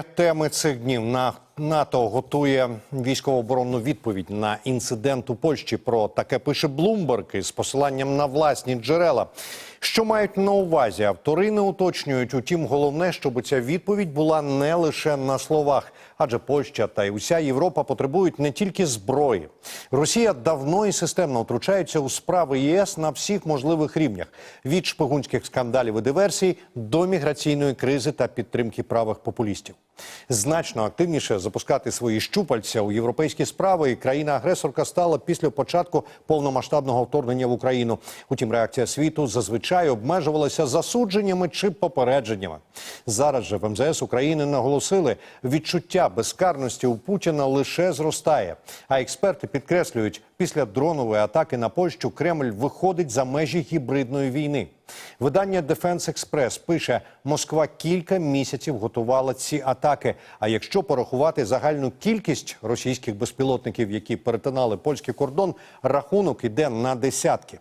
Теми цих днів на НАТО готує військово-оборонну відповідь на інцидент у Польщі. Про таке пише Блумберг із посиланням на власні джерела. Що мають на увазі? Автори не уточнюють. Утім, головне, щоб ця відповідь була не лише на словах, адже Польща та й уся Європа потребують не тільки зброї. Росія давно і системно втручається у справи ЄС на всіх можливих рівнях: від шпигунських скандалів і диверсій до міграційної кризи та підтримки правих популістів. Значно активніше запускати свої щупальця у європейські справи. І країна-агресорка стала після початку повномасштабного вторгнення в Україну. Утім, реакція світу зазвичай обмежувалася засудженнями чи попередженнями. Зараз же в МЗС України наголосили, відчуття безкарності у Путіна лише зростає. А експерти підкреслюють, після дронової атаки на Польщу Кремль виходить за межі гібридної війни. Видання Defense Express пише, Москва кілька місяців готувала ці атаки. А якщо порахувати загальну кількість російських безпілотників, які перетинали польський кордон, рахунок іде на десятки.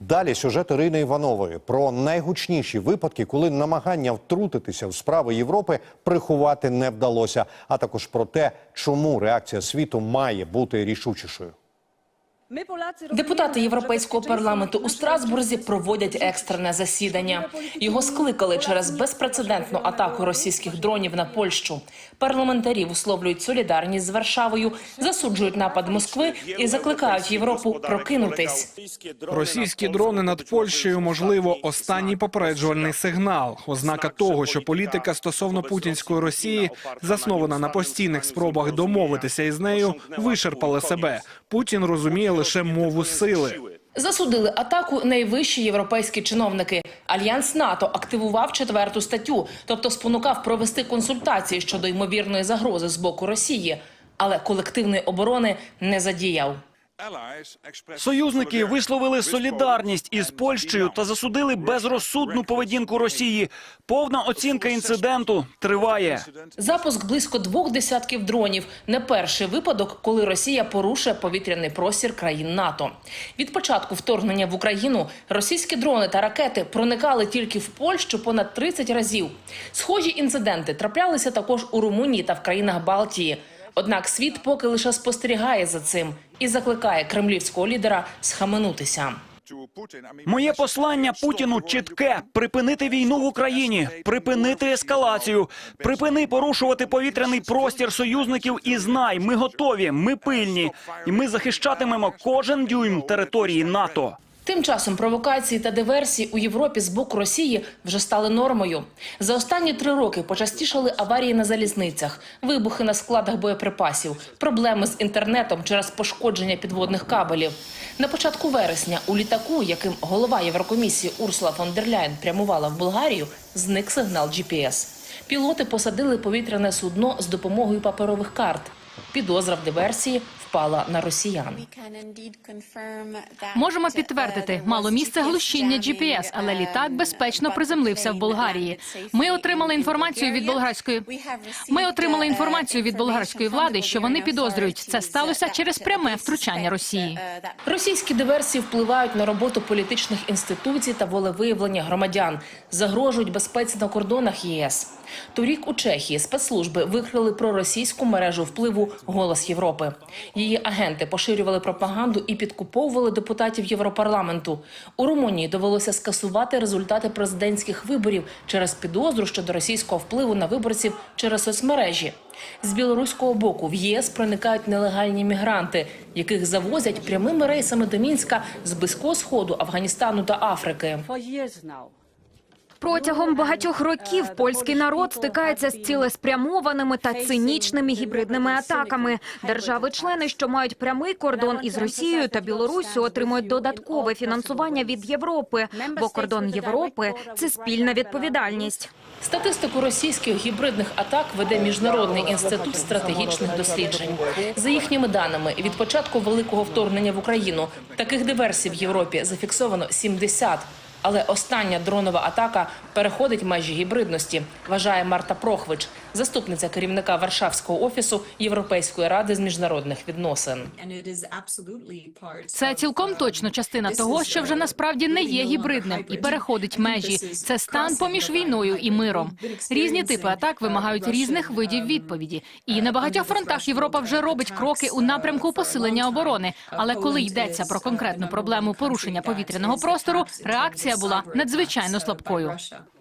Далі сюжет Ірини Іванової про найгучніші випадки, коли намагання втрутитися в справи Європи приховати не вдалося, а також про те, чому реакція світу має бути рішучішою. Депутати Європейського парламенту у Страсбурзі проводять екстрене засідання. Його скликали через безпрецедентну атаку російських дронів на Польщу. Парламентарі висловлюють солідарність з Варшавою, засуджують напад Москви і закликають Європу прокинутись. Російські дрони над Польщею, можливо, останній попереджувальний сигнал. Ознака того, що політика стосовно путінської Росії, заснована на постійних спробах домовитися із нею, вичерпала себе. Путін розуміє лише мову сили. Засудили атаку найвищі європейські чиновники. Альянс НАТО активував четверту статтю, тобто спонукав провести консультації щодо ймовірної загрози з боку Росії, але колективної оборони не задіяв. Союзники висловили солідарність із Польщею та засудили безрозсудну поведінку Росії. Повна оцінка інциденту триває. Запуск близько двох десятків дронів не перший випадок, коли Росія порушує повітряний простір країн НАТО. Від початку вторгнення в Україну російські дрони та ракети проникали тільки в Польщу понад 30 разів. Схожі інциденти траплялися також у Румунії та в країнах Балтії. Однак світ поки лише спостерігає за цим і закликає кремлівського лідера схаменутися. Моє послання Путіну чітке: припинити війну в Україні, припинити ескалацію, припини порушувати повітряний простір союзників. І знай, ми готові, ми пильні, і ми захищатимемо кожен дюйм території НАТО. Тим часом провокації та диверсії у Європі з боку Росії вже стали нормою. За останні три роки почастішали аварії на залізницях, вибухи на складах боєприпасів, проблеми з інтернетом через пошкодження підводних кабелів. На початку вересня у літаку, яким голова Єврокомісії Урсула фон дер Ляйн прямувала в Болгарію, зник сигнал GPS. Пілоти посадили повітряне судно з допомогою паперових карт. Підозра в диверсії впала на росіян. Можемо підтвердити, мало місце глушіння GPS, але літак безпечно приземлився в Болгарії. Ми отримали інформацію від болгарської. Ми отримали інформацію від болгарської влади, що вони підозрюють, це сталося через пряме втручання Росії. Російські диверсії впливають на роботу політичних інституцій та волевиявлення громадян, загрожують безпеці на кордонах ЄС. Торік у Чехії спецслужби викрили проросійську мережу впливу Голос Європи. Її агенти поширювали пропаганду і підкуповували депутатів Європарламенту. У Румунії довелося скасувати результати президентських виборів через підозру щодо російського впливу на виборців через соцмережі. З білоруського боку в ЄС проникають нелегальні мігранти, яких завозять прямими рейсами до Мінська з близького сходу, Афганістану та Африки. Протягом багатьох років польський народ стикається з цілеспрямованими та цинічними гібридними атаками. Держави-члени, що мають прямий кордон із Росією та Білоруссю, отримують додаткове фінансування від Європи, бо кордон Європи це спільна відповідальність. Статистику російських гібридних атак веде міжнародний інститут стратегічних досліджень. За їхніми даними, від початку великого вторгнення в Україну таких диверсій в Європі зафіксовано 70. Але остання дронова атака переходить межі гібридності, вважає Марта Прохвич, заступниця керівника Варшавського офісу Європейської ради з міжнародних відносин. Це цілком точно частина того, що вже насправді не є гібридним і переходить межі. Це стан поміж війною і миром. Різні типи атак вимагають різних видів відповіді. І на багатьох фронтах Європа вже робить кроки у напрямку посилення оборони. Але коли йдеться про конкретну проблему порушення повітряного простору, реакція була надзвичайно слабкою.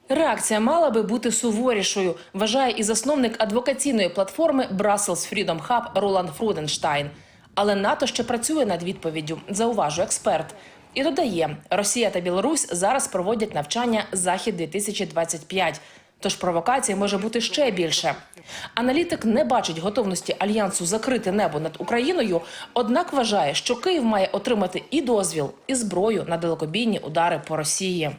Реакція мала би бути суворішою, вважає і засновник адвокаційної платформи Brussels Freedom Hub Роланд Фруденштайн. Але НАТО ще працює над відповіддю, зауважує експерт. І додає, Росія та Білорусь зараз проводять навчання Захід 2025 Тож провокацій може бути ще більше. Аналітик не бачить готовності альянсу закрити небо над Україною, однак вважає, що Київ має отримати і дозвіл, і зброю на далекобійні удари по Росії.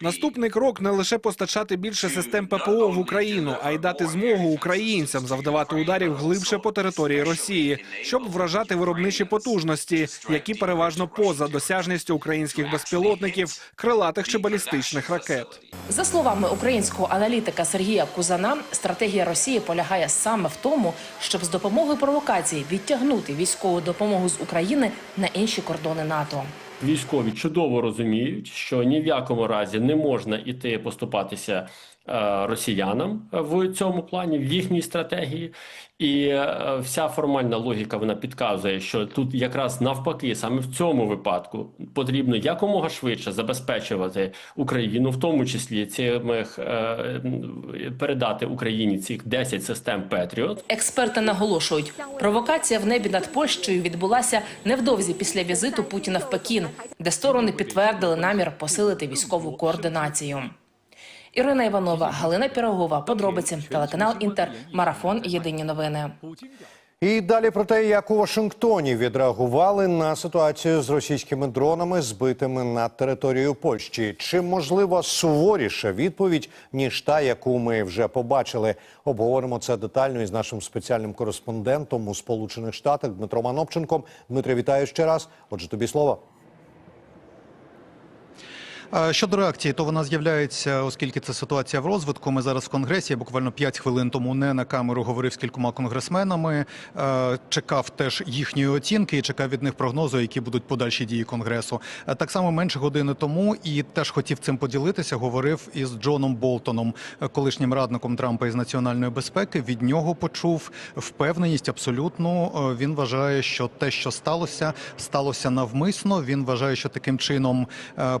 Наступний крок не лише постачати більше систем ППО в Україну, а й дати змогу українцям завдавати ударів глибше по території Росії, щоб вражати виробничі потужності, які переважно поза досяжністю українських безпілотників, крилатих чи балістичних ракет. За словами українського аналітика Сергія Кузана, стратегія Росії полягає саме в тому, щоб з допомогою провокації відтягнути військову допомогу з України на інші кордони НАТО. Військові чудово розуміють, що ні в якому разі не можна іти поступатися росіянам в цьому плані, в їхній стратегії. І е, вся формальна логіка вона підказує, що тут якраз навпаки, саме в цьому випадку потрібно якомога швидше забезпечувати Україну, в тому числі цими е, передати Україні цих 10 систем Петріот. Експерти наголошують, провокація в небі над Польщею відбулася невдовзі після візиту Путіна в Пекін, де сторони підтвердили намір посилити військову координацію. Ірина Іванова, Галина Пірогова. Подробиці телеканал Інтер. Марафон. Єдині новини. І далі про те, як у Вашингтоні відреагували на ситуацію з російськими дронами, збитими над територією Польщі. Чи можливо суворіша відповідь ніж та, яку ми вже побачили? Обговоримо це детально із нашим спеціальним кореспондентом у Сполучених Штатах Дмитром Анопченком. Дмитре, вітаю ще раз. Отже, тобі слово. Щодо реакції, то вона з'являється, оскільки це ситуація в розвитку. Ми зараз в конгресі. Я буквально 5 хвилин тому не на камеру говорив з кількома конгресменами. е, Чекав теж їхньої оцінки і чекав від них прогнозу, які будуть подальші дії конгресу. Е, Так само менше години тому і теж хотів цим поділитися. Говорив із Джоном Болтоном, е, колишнім радником Трампа із національної безпеки. Від нього почув впевненість абсолютно. Він вважає, що те, що сталося, сталося навмисно. Він вважає, що таким чином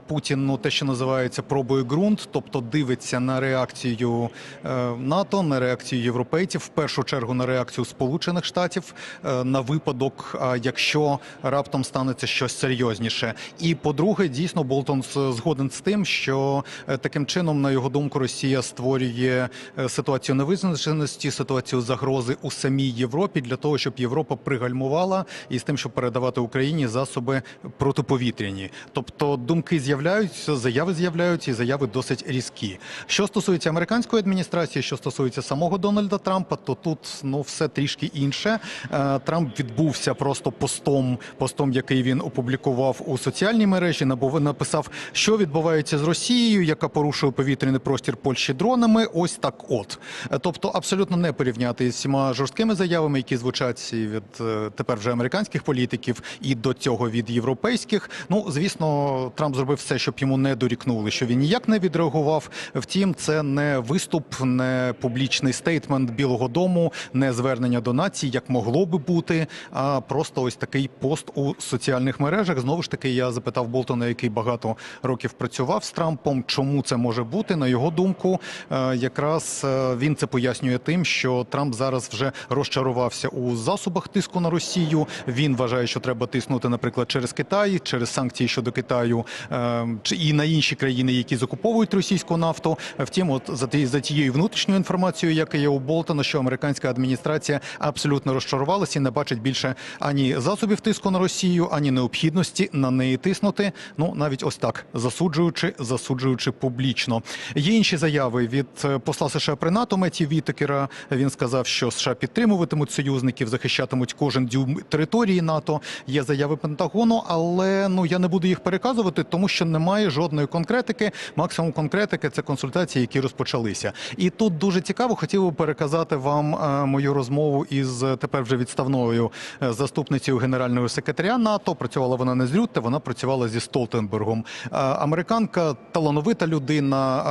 Путін те, що називається пробує ґрунт, тобто дивиться на реакцію е, НАТО, на реакцію європейців, в першу чергу на реакцію Сполучених Штатів е, на випадок, а, якщо раптом станеться щось серйозніше. І по-друге, дійсно Болтон згоден з тим, що е, таким чином, на його думку, Росія створює е, ситуацію невизначеності, ситуацію загрози у самій Європі для того, щоб Європа пригальмувала і з тим, щоб передавати Україні засоби протиповітряні. Тобто думки з'являються, заяви з'являються, і заяви досить різкі. Що стосується американської адміністрації, що стосується самого Дональда Трампа, то тут ну все трішки інше. Е, Трамп відбувся просто постом, постом, який він опублікував у соціальній мережі. написав, що відбувається з Росією, яка порушує повітряний простір Польщі дронами. Ось так, от Е, тобто, абсолютно не порівняти із всіма жорсткими заявами, які звучать від е, тепер вже американських політиків, і до цього від європейських. Ну звісно, Трамп зробив все, щоб йому не дорікнули, що він ніяк не відреагував. Втім, це не виступ, не публічний стейтмент Білого Дому, не звернення до нації, як могло би бути, а просто ось такий пост у соціальних мережах. Знову ж таки, я запитав Болтона, який багато років працював з Трампом, чому це може бути. На його думку, е, якраз е, він це пояснює тим, що Трамп зараз вже розчарувався у засобах тиску на Росію. Він вважає, що треба тиснути, наприклад, через Китай, через санкції щодо Китаю, е, чи і на інші країни, які закуповують російську нафту. Втім, от за за тією внутрішньою інформацією, яка є у Болтона, що американська адміністрація абсолютно розчарувалася і не бачить більше ані засобів тиску на Росію, ані необхідності на неї тиснути. Ну навіть ось так засуджуючи, засуджуючи публічно. Є інші заяви від е, посла США при НАТО Меті Вітекера. Він сказав, що США підтримуватимуть союзників, захищатимуть кожен дюйм території НАТО. Є заяви Пентагону, але ну я не буду їх переказувати, тому що немає жодної конкретики. Максимум конкретики це консультації, які розпочалися. І тут дуже цікаво, хотів би переказати вам е, мою розмову із е, тепер вже відставною е, заступницею генерального секретаря НАТО. Працювала вона не з Рютте, вона працювала зі Столтенбергом. Американка талановита людина,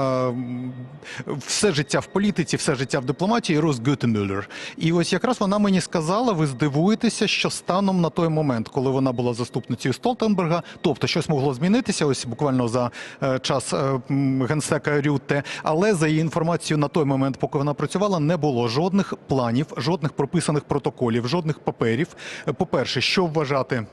все життя в політиці, все життя в дипломатії. Рос Гютемюллер. І ось якраз вона мені сказала: ви здивуєтеся, що станом на той момент, коли вона була заступницею Столтенберга, тобто щось могло змінитися, ось буквально за е, час е, генсека Рютте, але за її інформацією на той момент, поки вона працювала, не було жодних планів, жодних прописаних протоколів, жодних паперів. Е, По-перше, що вважати.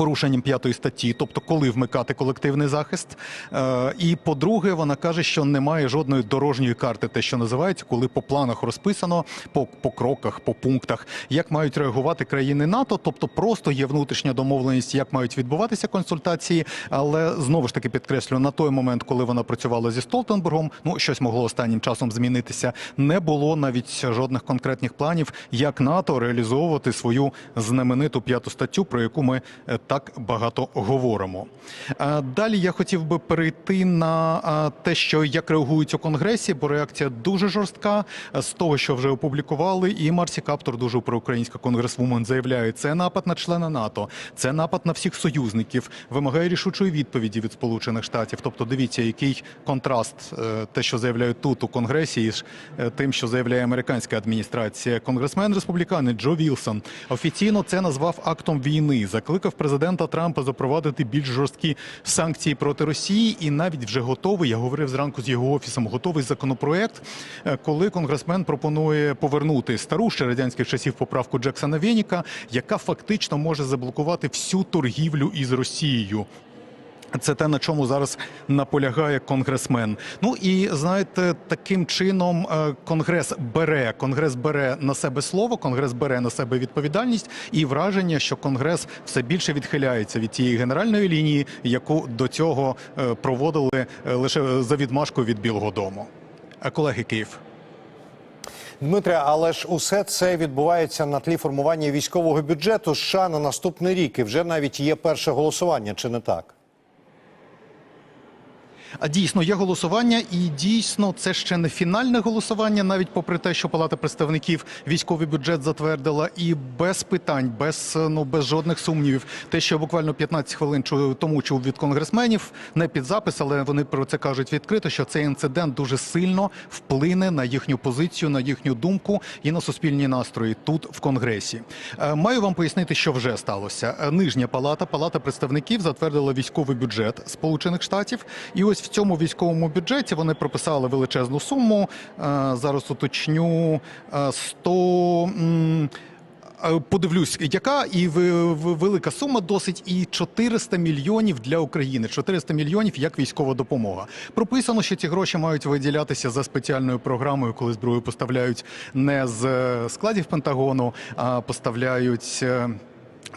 Порушенням п'ятої статті, тобто коли вмикати колективний захист. Е, і по-друге, вона каже, що немає жодної дорожньої карти, те, що називається, коли по планах розписано, по, по кроках, по пунктах, як мають реагувати країни НАТО. Тобто просто є внутрішня домовленість, як мають відбуватися консультації. Але знову ж таки підкреслю, на той момент, коли вона працювала зі Столтенбергом, ну щось могло останнім часом змінитися. Не було навіть жодних конкретних планів, як НАТО реалізовувати свою знамениту п'яту статтю, про яку ми е, так багато говоримо. Е, Далі я хотів би перейти на е, те, що як реагують у конгресі, бо реакція дуже жорстка Е, з того, що вже опублікували. І Марсі Каптор, дуже проукраїнська конгресвумен, заявляє, це напад на члена НАТО, це напад на всіх союзників, вимагає рішучої відповіді від Сполучених Штатів. Тобто, дивіться, який контраст те, що заявляють тут у конгресі, е, тим, що заявляє американська адміністрація. Конгресмен республіканець Джо Вілсон офіційно це назвав актом війни. Закликав президента Трампа запровадити більш жорсткі санкції проти Росії, і навіть вже готовий. Я говорив зранку з його офісом. Готовий законопроект, е, коли конгресмен пропонує повернути стару ще радянських часів поправку Джексона Веніка, яка фактично може заблокувати всю торгівлю із Росією. Це те, на чому зараз наполягає конгресмен. Ну і знаєте, таким чином е, конгрес бере конгрес бере на себе слово, конгрес бере на себе відповідальність і враження, що конгрес все більше відхиляється від тієї генеральної лінії, яку до цього е, проводили е, лише за відмашкою від Білого Дому. Колеги Київ. Дмитре, але ж усе це відбувається на тлі формування військового бюджету США на наступний рік. І вже навіть є перше голосування, чи не так? А дійсно є голосування, і дійсно це ще не фінальне голосування, навіть попри те, що Палата представників військовий бюджет затвердила, і без питань, без ну без жодних сумнівів. Те, що буквально 15 хвилин тому чув від конгресменів, не під запис, але вони про це кажуть відкрито, що цей інцидент дуже сильно вплине на їхню позицію, на їхню думку і на суспільні настрої тут в конгресі. Е, Маю вам пояснити, що вже сталося. Е, Нижня палата, палата представників затвердила військовий бюджет Сполучених Штатів, і ось в цьому військовому бюджеті вони прописали величезну суму. е, Зараз уточню е, 100... е, Подивлюсь, яка і велика сума досить, і 400 мільйонів для України. 400 мільйонів як військова допомога. Прописано, що ці гроші мають виділятися за спеціальною програмою, коли зброю поставляють не з е, складів Пентагону, а поставляють.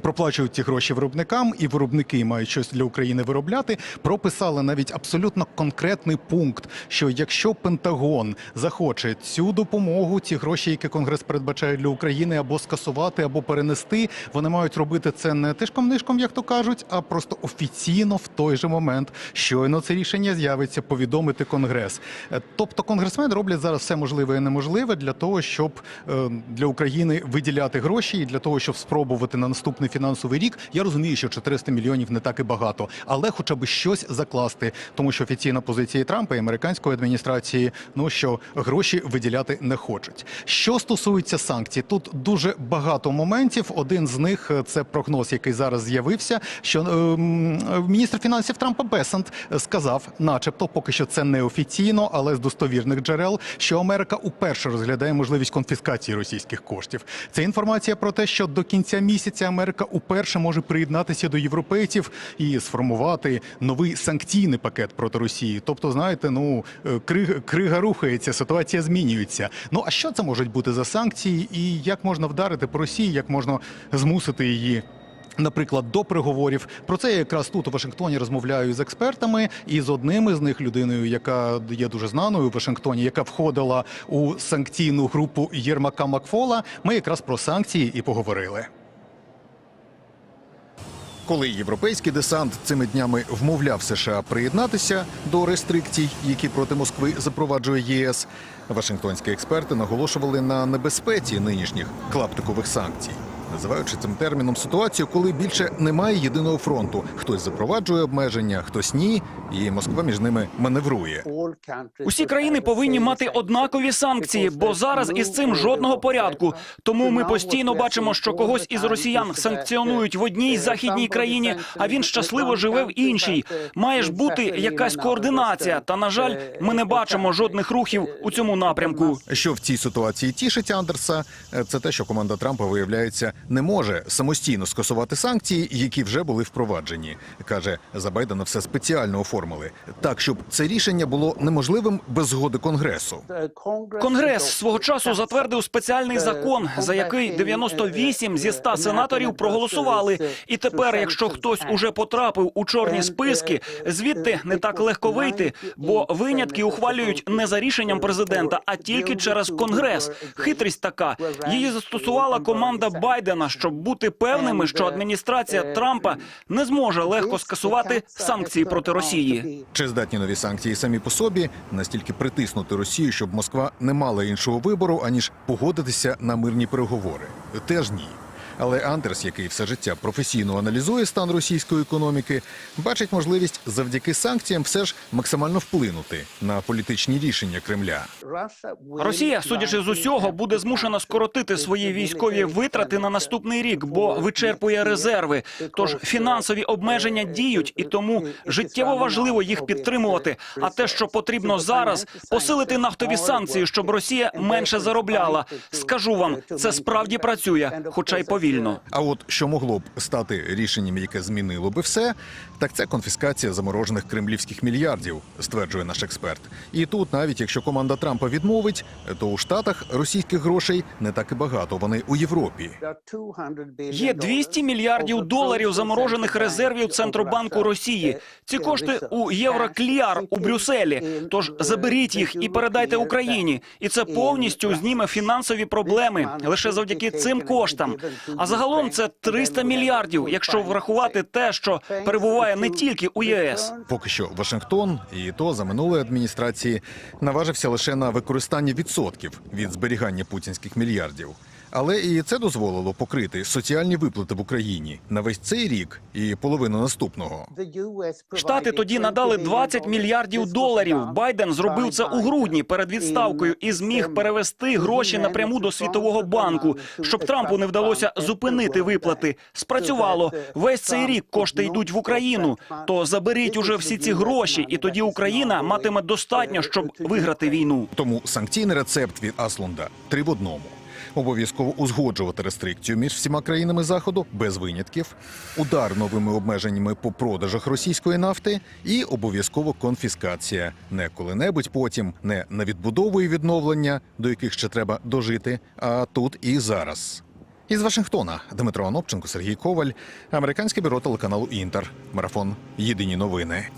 Проплачують ті гроші виробникам, і виробники мають щось для України виробляти. Прописали навіть абсолютно конкретний пункт, що якщо Пентагон захоче цю допомогу, ці гроші, які Конгрес передбачає для України, або скасувати, або перенести, вони мають робити це не тишком нишком, як то кажуть, а просто офіційно в той же момент, щойно це рішення з'явиться, повідомити Конгрес. Е, Тобто конгресмени роблять зараз все можливе і неможливе для того, щоб е, для України виділяти гроші і для того, щоб спробувати на наступний фінансовий рік. Я розумію, що 400 мільйонів не так і багато, але хоча б щось закласти, тому що офіційна позиція Трампа і американської адміністрації, ну що гроші виділяти не хочуть. Що стосується санкцій, тут дуже багато моментів. Один з них е, це прогноз, який зараз з'явився. Що ем, міністр фінансів Трампа Бесент сказав, начебто, поки що це не офіційно, але з достовірних джерел, що Америка уперше розглядає можливість конфіскації російських коштів. Це інформація про те, що до кінця місяця Америка Америка уперше може приєднатися до європейців і сформувати новий санкційний пакет проти Росії. Тобто, знаєте, ну е, крига, рухається, ситуація змінюється. Ну а що це можуть бути за санкції, і як можна вдарити по Росії, як можна змусити її? Наприклад, до переговорів про це я якраз тут у Вашингтоні розмовляю з експертами, і з одним із них людиною, яка є дуже знаною у Вашингтоні, яка входила у санкційну групу Єрмака Макфола. Ми якраз про санкції і поговорили. Коли європейський десант цими днями вмовляв США приєднатися до рестрикцій, які проти Москви запроваджує ЄС, Вашингтонські експерти наголошували на небезпеці нинішніх клаптикових санкцій, називаючи цим терміном ситуацію, коли більше немає єдиного фронту. Хтось запроваджує обмеження, хтось ні, і Москва між ними маневрує. Усі країни повинні мати однакові санкції, бо зараз із цим жодного порядку. Тому ми постійно бачимо, що когось із росіян санкціонують в одній західній країні, а він щасливо живе в іншій. Має ж бути якась координація. Та на жаль, ми не бачимо жодних рухів у цьому напрямку. Що в цій ситуації тішить Андерса, е, це те, що команда Трампа виявляється не може самостійно скасувати санкції, які вже були впроваджені. каже за Байдена, все спеціально оформили так, щоб це рішення було неможливим без згоди конгресу. Конгрес свого часу затвердив спеціальний закон, за який 98 зі 100 сенаторів проголосували. І тепер, якщо хтось уже потрапив у чорні списки, звідти не так легко вийти, бо винятки ухвалюють не за рішенням президента, а тільки через конгрес. Хитрість така її застосувала команда Байдена, щоб бути певними, що адміністрація Трампа не зможе легко скасувати санкції проти Росії. Чи здатні нові санкції самі по собі настільки притиснути Росію, щоб Москва не мала іншого вибору, аніж погодитися на мирні переговори? Теж ні. Але Андерс, який все життя професійно аналізує стан російської економіки, бачить можливість завдяки санкціям все ж максимально вплинути на політичні рішення Кремля. Росія, судячи з усього, буде змушена скоротити свої військові витрати на наступний рік, бо вичерпує резерви. Тож фінансові обмеження діють, і тому життєво важливо їх підтримувати. А те, що потрібно зараз, посилити нафтові санкції, щоб Росія менше заробляла. Скажу вам, це справді працює, хоча й повільно. А от що могло б стати рішенням, яке змінило би все, так це конфіскація заморожених кремлівських мільярдів, стверджує наш експерт. І тут, навіть якщо команда Трампа відмовить, то у Штатах російських грошей не так і багато. Вони у Європі. Є 200 мільярдів доларів заморожених резервів Центробанку Росії. Ці кошти у Єврокліар у Брюсселі. Тож заберіть їх і передайте Україні. І це повністю зніме фінансові проблеми лише завдяки цим коштам. А загалом це 300 мільярдів, якщо врахувати те, що перебуває не тільки у ЄС. Поки що Вашингтон, і то за минулої адміністрації, наважився лише на використання відсотків від зберігання путінських мільярдів. Але і це дозволило покрити соціальні виплати в Україні на весь цей рік і половину наступного. Штати тоді надали 20 мільярдів доларів. Байден зробив це у грудні перед відставкою і зміг перевести гроші напряму до світового банку, щоб Трампу не вдалося зупинити виплати. Спрацювало весь цей рік. Кошти йдуть в Україну. То заберіть уже всі ці гроші, і тоді Україна матиме достатньо, щоб виграти війну. Тому санкційний рецепт від Аслунда три в одному. Обов'язково узгоджувати рестрикцію між всіма країнами заходу без винятків, удар новими обмеженнями по продажах російської нафти і обов'язково конфіскація. Не коли-небудь потім, не на відбудову і відновлення, до яких ще треба дожити, а тут і зараз. Із Вашингтона Дмитро Анопченко, Сергій Коваль, американське бюро телеканалу Інтер. Марафон. Єдині новини.